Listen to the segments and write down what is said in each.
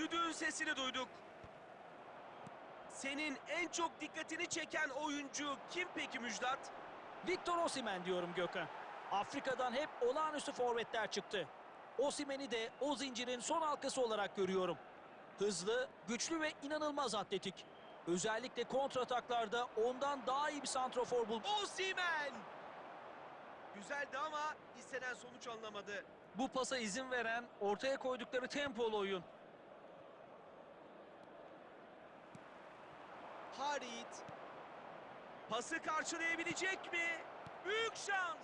Düdüğün sesini duyduk. Senin en çok dikkatini çeken oyuncu kim peki Müjdat? Victor Osimhen diyorum Gökhan. Afrika'dan hep olağanüstü forvetler çıktı. Osimhen'i de o zincirin son halkası olarak görüyorum. Hızlı, güçlü ve inanılmaz atletik. Özellikle kontrataklarda ondan daha iyi bir santrofor bul. Osimhen! Güzeldi ama istenen sonuç alınamadı. Bu pasa izin veren ortaya koydukları tempolu oyun. Harit. Pası karşılayabilecek mi? Büyük şans.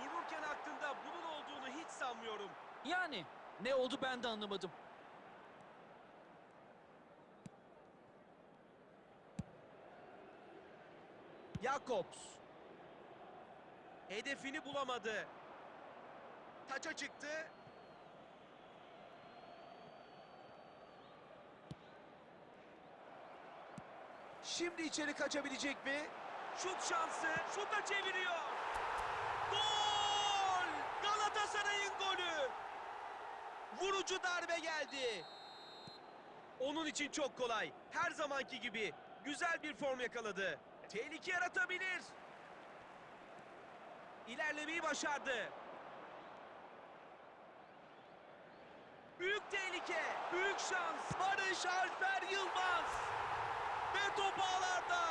Vururken aklında bunun olduğunu hiç sanmıyorum. Yani ne oldu ben de anlamadım. Jakobs. Hedefini bulamadı. Taça çıktı. Şimdi içeri kaçabilecek mi? Şut şansı. Şuta çeviriyor. Gol! Galatasaray'ın golü. Vurucu darbe geldi. Onun için çok kolay. Her zamanki gibi güzel bir form yakaladı. Tehlike yaratabilir. İlerlemeyi başardı. Büyük tehlike, büyük şans. Barış Alper Yılmaz. Ve top ağlarda.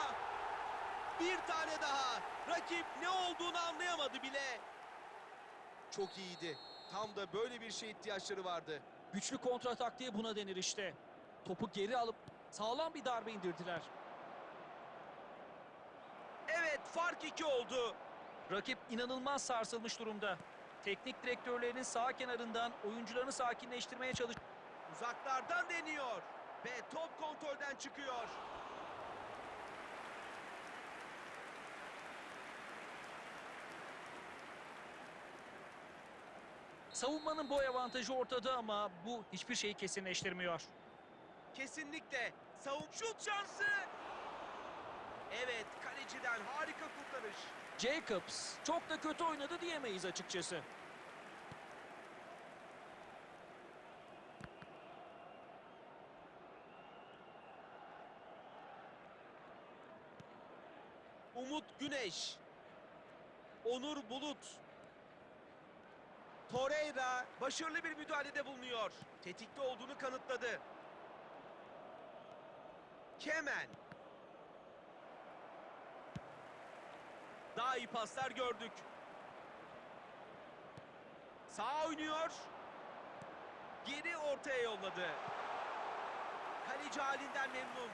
Bir tane daha. Rakip ne olduğunu anlayamadı bile. Çok iyiydi. Tam da böyle bir şey ihtiyaçları vardı. Güçlü kontratak diye buna denir işte. Topu geri alıp sağlam bir darbe indirdiler. Evet fark iki oldu. Rakip inanılmaz sarsılmış durumda. Teknik direktörlerinin sağ kenarından oyuncularını sakinleştirmeye çalış... Uzaklardan deniyor. Ve top kontrolden çıkıyor. Savunmanın boy avantajı ortada ama bu hiçbir şeyi kesinleştirmiyor. Kesinlikle. Savun şut şansı. Evet kaleciden harika kurtarış. Jacobs çok da kötü oynadı diyemeyiz açıkçası. Umut Güneş. Onur Bulut. Torreira başarılı bir müdahalede bulunuyor. Tetikte olduğunu kanıtladı. Kemen. Daha iyi paslar gördük. Sağ oynuyor. Geri ortaya yolladı. Kaleci halinden memnun.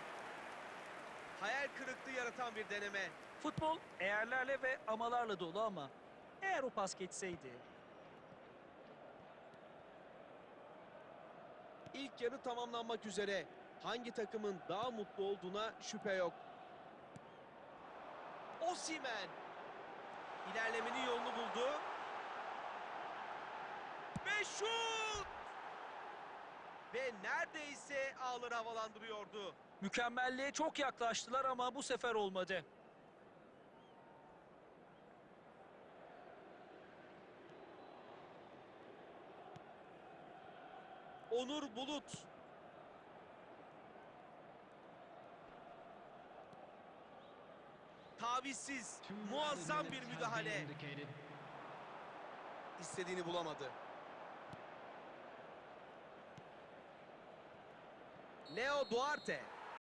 Hayal kırıklığı yaratan bir deneme. Futbol eğerlerle ve amalarla dolu ama eğer o pas geçseydi İlk yarı tamamlanmak üzere. Hangi takımın daha mutlu olduğuna şüphe yok. Osimen ilerlemenin yolunu buldu. Ve şut! Ve neredeyse ağları havalandırıyordu. mükemmelliğe çok yaklaştılar ama bu sefer olmadı. Onur Bulut. Tavizsiz, muazzam bir müdahale. İstediğini bulamadı. Leo Duarte.